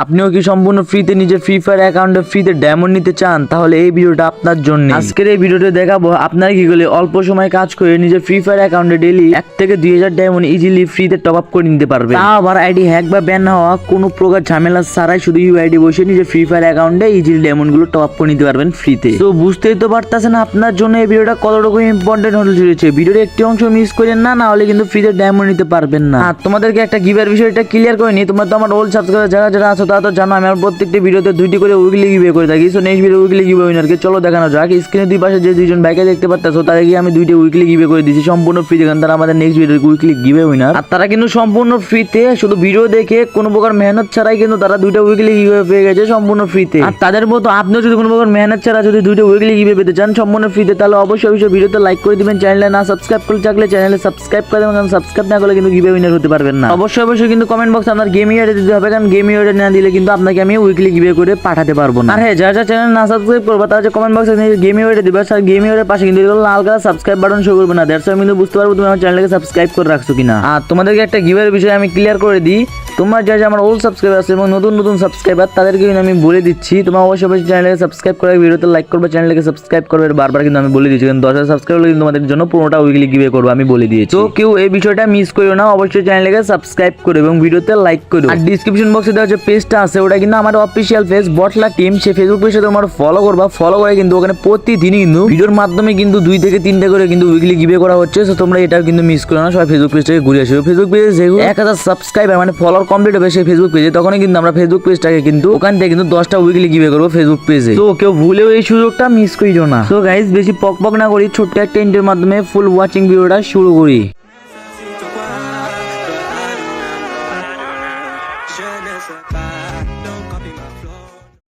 আপনিও কি সম্পূর্ণ ফ্রিতে নিজের ফ্রি ফায়ার অ্যাকাউন্টে ফ্রিতে ডায়মন্ড নিতে চান? তাহলে এই ভিডিওটা আপনার জন্য আজকের এই ভিডিওতে দেখাবো আপনারা কি করলে অল্প সময় কাজ করে নিজের ফ্রি ফায়ার অ্যাকাউন্টে ডেলি এক থেকে দুই হাজার ডায়মন্ড ইজিলি ফ্রিতে টপ আপ করে নিতে পারবে তা আবার আইডি হ্যাক বা ব্যান হওয়া কোনো প্রকার ঝামেলা ছাড়াই শুধু ইউআইডি বসে নিজের ফ্রি ফায়ার অ্যাকাউন্টে ইজিলি ডায়মন্ডগুলো টপ আপ করে নিতে পারবেন ফ্রিতে তো বুঝতেই তো পারতেছেন আপনার জন্য এই ভিডিওটা কতটুকু ইম্পর্টেন্ট হতে চলেছে। ভিডিওর একটি অংশ মিস করেন না না হলে কিন্তু ফ্রিতে ডায়মন্ড নিতে পারবেন না। তোমাদেরকে একটা গিভের বিষয়টা ক্লিয়ার করে নি তোমরা তো আমার ওল্ড সাবস্ক্রাইবার যারা যারা আছো তারা তো জানো, আমি আমার প্রত্যেকটি ভিডিওতে দুইটি করে উইকলি গিভে করে থাকি। So next video weekly giveaway উইনারকে চলো দেখানো যাক। স্ক্রিনে দুই পাশে যে দুইজন বাইকে দেখতে পাচ্ছ তাদেরকে আমি দুইটি উইকলি গিভে করে দিয়েছি। সম্পূর্ণ ফ্রি দেখেন, তারা আমাদের next video weekly giveaway winner আর তারা কিন্তু সম্পূর্ণ ফ্রিতে শুধু ভিডিও দেখে কোনো প্রকার মেহনত ছাড়াই কিন্তু তারা দুইটা উইকলি গিভে পেয়ে গেছে সম্পূর্ণ ফ্রিতে আর তাদের মতো আপনিও যদি কোনো প্রকার মেহনত ছাড়া যদি দুইটা উইকলি গিভে পেতে চান সম্পূর্ণ ফ্রিতে তাহলে অবশ্যই অবশ্যই ভিডিওতে লাইক করে দিবেন। চ্যানেলে না সাবস্ক্রাইব করে থাকলে চ্যানেলে সাবস্ক্রাইব করে দেবেন, কারণ সাবস্ক্রাইব না করলে কিন্তু গিভে উইনার হতে পারবেন না। অবশ্যই অবশ্যই কিন্তু কমেন্ট বক্সে আপনার গেম ইয়ারে দিতে হবে, কারণ গেম ইয়ারে দিলে কিন্তু আপনাকে আমি উইকলি গিভে করে পাঠাতে পারব না। আর হ্যাঁ যারা যারা চ্যানেল না সাবস্ক্রাইব করব তারা কমেন্ট বক্সে গেম ওয়েটে দেবে আর গেম ইয়ারের পাশে কিন্তু লাল কালার সাবস্ক্রাইব বাটন শো করবে না। দেড়শো আমি কিন্তু বুঝতে পারব তুমি আমার চ্যানেলকে সাবস্ক্রাইব করে রাখছো কিনা। আর তোমাদেরকে একটা গিভের বিষয়ে আমি ক্লিয়ার করে দিই। তোমরা যা যা আমার ওল্ড সাবস্ক্রাইবার আছে এবং নতুন নতুন সাবস্ক্রাইবার তাদেরকে কিন্তু আমি বলে দিচ্ছি তোমার অবশ্যই অবশ্যই চ্যানেলকে সাবস্ক্রাইব করে ভিডিওতে লাইক করবে চ্যানেলকে সাবস্ক্রাইব করবে বারবার কিন্তু আমি বলে দিচ্ছি কারণ দশ হাজার সাবস্ক্রাইব হলে কিন্তু তোমাদের জন্য পুরোটা উইকলি গিভে করব আমি বলে দিয়েছি। তো কেউ এই বিষয়টা মিস করো না অবশ্যই চ্যানেলকে সাবস্ক্রাইব করো এবং ভিডিওতে লাইক করো। আর ডিসক্রিপশন বক্সে দেওয়া যে পেজটা আছে ওটা কিন্তু আমার অফিসিয়াল পেজ বটলা টিম সেই ফেসবুক পেজে তোমার ফলো করবা ফলো করে কিন্তু ওখানে প্রতিদিনই কিন্তু ভিডিওর মাধ্যমে কিন্তু দুই থেকে তিনটা করে কিন্তু উইকলি গিভে করা হচ্ছে তো তোমরা এটাও কিন্তু মিস করো না সবাই ফেসবুক পেজ থেকে ঘুরে আসবে। ফেসবুক পেজে যেহেতু এক হাজার সাবস্ক্রাইবার মানে ফলোয়ার কমপ্লিট হবে সেই ফেসবুক পেজে তখনই কিন্তু আমরা ফেসবুক পেজটাকে কিন্তু ওখান থেকে কিন্তু দশটা উইকলি গিভে করব ফেসবুক পেজে তো কেউ ভুলেও এই সুযোগটা মিস করিও না। তো গাইজ বেশি পক পক না করি, ছোট্ট একটা ইন্টের মাধ্যমে ফুল ওয়াচিং ভিডিওটা শুরু করি।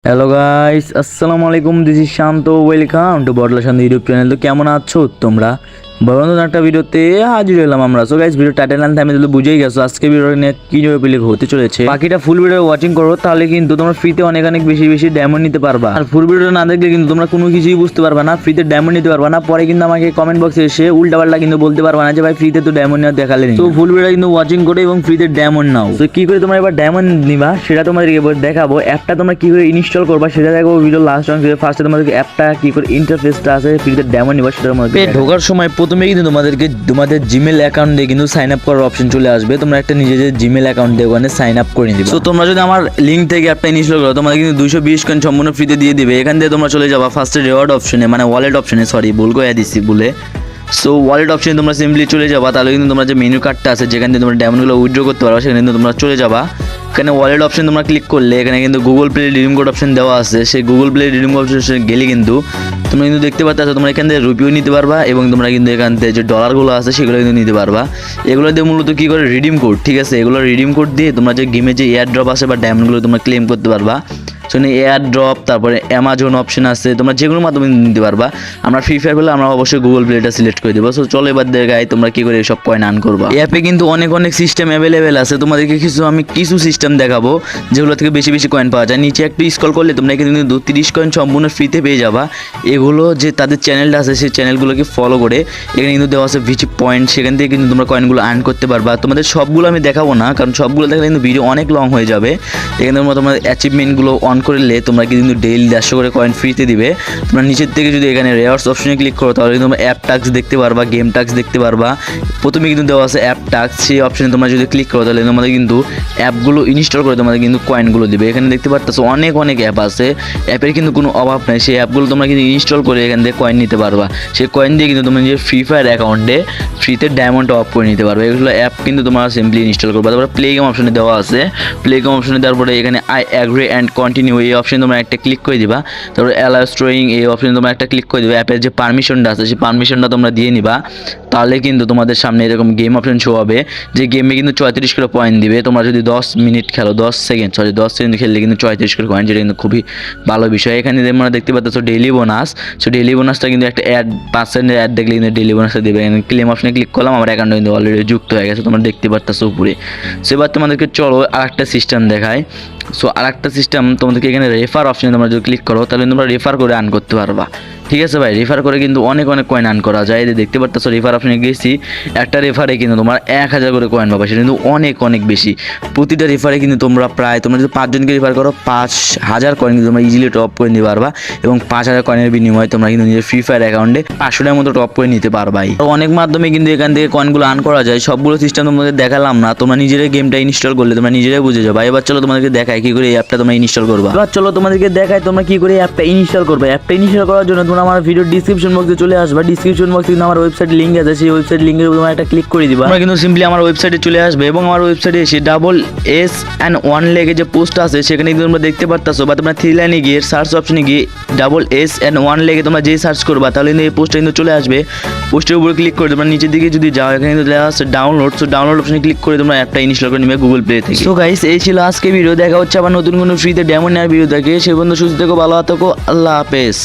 হ্যালো গাইস আসসালামু আলাইকুম this is Shanto welcome to Botla Shanto YouTube channel তো কেমন আছো তোমরা? বড় একটা ভিডিওতে হাজির হলাম আমরা। So guys video title and তো বুঝেই গেছো আজকে ভিডিও নিয়ে কি যাবে পেলে হতে চলেছে। বাকিটা ফুল ভিডিও ওয়াচিং করো তাহলে কিন্তু তোমরা ফ্রিতে অনেক অনেক বেশি বেশি ডায়মন্ড নিতে পারবা। আর ফুল ভিডিও না দেখলে কিন্তু তোমরা কোনো কিছুই বুঝতে পারবা না ফ্রিতে ডায়মন্ড নিতে পারবা না। পরে কিন্তু আমাকে কমেন্ট বক্সে এসে উল্টা পাল্টা কিন্তু বলতে পারবা না যে ভাই ফ্রিতে তো ডায়মন্ড নেওয়া দেখালে তো ফুল ভিডিও কিন্তু ওয়াচিং করো এবং ফ্রিতে ডায়মন্ড নাও। তো কি করে তোমরা এবার ডায়মন্ড নিবা সেটা তোমাদেরকে এবার দেখাবো। অ্যাপটা তোমরা কি করে ইনস্টল করবা সেটা দেখাবো ভিডিও লাস্ট অংশে। ফার্স্টে তোমাদেরকে অ্যাপটা কি করে ইন্টারফেসটা আছে ফ্রিতে ডায়মন্ড নিবা সেটার মধ্যে ঢোকার সময় প্রথমে কিন্তু তোমাদেরকে, তোমাদের জিমেল অ্যাকাউন্ট দিয়ে কিন্তু সাইন আপ করার অপশন চলে আসবে। তোমরা একটা নিজেদের জিমেল অ্যাকাউন্ট ওখানে সাইন আপ করে নিবে। তো তোমরা যদি আমার লিঙ্ক থেকে অ্যাপটা ইনস্টল করো, তোমাদের কিন্তু দুশো বিশ কয়েন সম্পূর্ণ ফ্রিতে দিয়ে দিবে। এখান থেকে তোমরা চলে যাবা ফার্স্টে রেওয়ার্ড অপশনে মানে ওয়ালেট অপশনে সরি ভুল করে দিচ্ছি বলে সো ওয়ালেট অপশনে তোমরা সিম্পলি চলে যাবা, তাহলে কিন্তু তোমরা যে মেনু কার্ডটা আছে, যেখান থেকে তোমরা ডায়মন্ডগুলো উইথড্র করতে পারো সেখানে কিন্তু তোমরা চলে যাবা। এখানে ওয়ালেট অপশন তোমরা ক্লিক করলে, এখানে কিন্তু Google Play redeem code option দেওয়া আছে। সেই Google Play redeem code option গেলে কিন্তু তোমরা কিন্তু দেখতে পাচ্ছ তোমরা এখান থেকে রুপিও নিতে পারবা এবং তোমরা কিন্তু এখান থেকে যে ডলারগুলো আছে সেগুলো কিন্তু নিতে পারবা। এগুলো দিয়ে মূলত কী করে? রিডিম কোড ঠিক আছে? এগুলো রিডিম কোড দিয়ে তোমরা যে গেমে যে এয়ার ড্রপ আছে বা ডায়মন্ডগুলো তোমরা ক্লেম করতে পারবা। সেখানে এয়ার ড্রপ তারপরে অ্যামাজন অপশন আছে, তোমরা যে কোনো মাধ্যমে নিতে পারবা। আমরা ফ্রি ফায়ার হলে আমরা অবশ্যই গুগল প্লেটা সিলেক্ট করে দেবো। সো চলো এবার দেখাই তোমরা কী করে সব কয়েন আর্ন করবা। অ্যাপে কিন্তু অনেক অনেক সিস্টেম অ্যাভেলেবেল আছে। তোমাদেরকে কিছু, আমি কিছু সিস্টেম দেখাবো, যেগুলো থেকে বেশি বেশি কয়েন পাওয়া যায়। নিচে একটু স্কল করলে তোমরা কিন্তু তিরিশ কয়েন সম্পূর্ণ ফ্রিতে পেয়ে যাবা। এগুলো যে তাদের চ্যানেলটা আছে, সেই চ্যানেলগুলোকে ফলো করে এখানে কিন্তু দেওয়া আছে ভিচি পয়েন্ট সেখান থেকে কিন্তু তোমরা কয়েনগুলো আর্ন করতে পারবা। তোমাদের সবগুলো আমি দেখাবো না, কারণ সবগুলো দেখলে কিন্তু ভিডিও অনেক লং হয়ে যাবে। এখানে তোমরা তোমার অ্যাচিভমেন্টগুলো অন করলে তোমরা কিন্তু ডেইলি দেড়শো করে কয়েন ফ্রিতে দিবে। তোমরা নিচের থেকে যদি এখানে রেয়ার্স অপশনে ক্লিক করো, তাহলে কিন্তু অ্যাপ টাক্স দেখতে পারবা গেম টাক্স দেখতে পারবা। প্রথমে কিন্তু দেওয়া আছে অ্যাপ টাক্স সেই অপশনে তোমরা যদি ক্লিক করো, তাহলে তোমাদের কিন্তু অ্যাপগুলো ইনস্টল করে তোমাদের কিন্তু কয়েনগুলো দিবে। এখানে দেখতে পাচ্ছ অনেক অনেক অ্যাপ আছে। অ্যাপের কিন্তু কোনো অভাব নেই, সেই অ্যাপগুলো তোমরা কিন্তু ইনস্টল করে এখান থেকে কয়েন নিতে পারবা। সেই কয়েন দিয়ে কিন্তু তোমরা নিজের ফ্রি ফায়ার অ্যাকাউন্টে ফ্রিতে ডায়মন্ড অফ করে নিতে পারবে। এগুলো অ্যাপ কিন্তু তোমরা সিম্পলি ইনস্টল করবে। তারপরে প্লে গেম অপশনে দেওয়া আছে। প্লে গেম অপশনে দেওয়ার পরে এখানে আই অ্যাগ্রি অ্যান্ড কন্টিনিউ এই অপশনে তোমরা একটা ক্লিক করে দিবা। তারপর অ্যালাউ স্টোরিং এই অপশনে তোমরা একটা ক্লিক করে দিবা। অ্যাপের যে পারমিশনটা আছে, সেই পারমিশনটা তোমরা দিয়ে নিবা। তাহলে কিন্তু তোমাদের সামনে এরকম গেম অপশন শো হবে, যে গেমে কিন্তু চৌত্রিশ করে পয়েন্ট দিবে। তোমরা যদি দশ মিনিট খেলো, দশ সেকেন্ড সরি দশ সেকেন্ড খেললে কিন্তু চৌত্রিশ করে পয়েন্ট যেটা কিন্তু খুবই ভালো বিষয়। এখানে তোমরা দেখতে পাচ্ছ ডেইলি বোনাস সো ডেইলি বোনাসটা কিন্তু একটা অ্যাড পার্সেন্টের অ্যাড দেখলে কিন্তু ডেলি বোনাসটা দেবে। ক্লেম অপশনে ক্লিক করলাম, আমার অ্যাকাউন্ট কিন্তু অলরেডি যুক্ত হয়ে গেছে, তোমরা দেখতে পাচ্ছ উপরে। সেবার তোমাদেরকে চলো আর একটা সিস্টেম দেখায় সো আর একটা সিস্টেম তোমাদেরকে এখানে রেফার অপশনে তোমরা যদি ক্লিক করো, তাহলে তোমরা রেফার করে আর্ন করতে পারবা। ঠিক আছে ভাই রেফার করে কিন্তু অনেক অনেক কয়েন আর্ন করা যায়। দেখতে পারতেছো রেফার অপশনে গেছি, একটা রেফারে কিন্তু তোমার এক হাজার করে কয়েন পাবা, সেটা কিন্তু অনেক অনেক বেশি। প্রতিটা রেফারে কিন্তু তোমরা প্রায়, তোমরা যদি পাঁচজনকে রেফার করো, পাঁচ হাজার কয়েন কিন্তু তোমরা ইজিলি টপ করে নিতে পারবা, এবং পাঁচ হাজার কয়েনের বিনিময়ে তোমরা কিন্তু নিজের ফ্রি ফায়ার অ্যাকাউন্টে পাঁচশো টাকার মতো টপ করে নিতে পারবাই অনেক মাধ্যমে কিন্তু এখান থেকে কয়েনগুলো আর্ন করা যায়, সবগুলো সিস্টেম তোমাদের দেখালাম না, তোমরা নিজেরাই গেমটা ইনস্টল করলে তোমরা নিজেরাই বুঝে যাবে। এবার চলো তোমাদেরকে দেখায় কি করে এই অ্যাপটা তোমরা ইনস্টল করবা। এবার চলো তোমাদেরকে দেখায় তোমরা কি করে অ্যাপটা ইনস্টল করবে। অ্যাপটা ইনস্টল করার জন্য তোমরা আমার ভিডিও ডিসক্রিপশন বক্সে চলে আসবা। ডিসক্রিপশন বক্সে কিন্তু আমার ওয়েবসাইট লিঙ্ক আছে। সেই ওয়েবসাইট লিঙ্কের উপর তোমরা একটা ক্লিক করে দিবা। তোমরা কিন্তু সিম্পলি আমার ওয়েবসাইটে চলে আসবে এবং আমার ওয়েবসাইটে এসে ডাবল এস অ্যান্ড ওয়ান লেগে যে পোস্ট আছে সেখানে কিন্তু তোমরা দেখতে পারতাছো বা তোমরা থ্রি লাইনে গিয়ে সার্চ অপশনে গিয়ে ডাবল এস অ্যান্ড ওয়ান লেগে তোমরা যেই সার্চ করবা তাহলে কিন্তু এই পোস্টটা কিন্তু চলে আসবে। পোস্টের উপরে ক্লিক করে তোমরা নিচের দিকে যদি যাও এখানে কিন্তু লেখা আছে ডাউনলোড সো ডাউনলোড অপশনে ক্লিক করে তোমরা অ্যাপটা ইনস্টল করে নেবে গুগল প্লে থেকে। সো গাইস এই ছিল আজকে ভিডিও দেখা হচ্ছে আবার নতুন কোনো ফ্রিতে ডেমো নেওয়ার ভিডিও দেখে। সে বন্ধু সুস্থ থেকো ভালো থাকো আল্লাহ হাফেজ।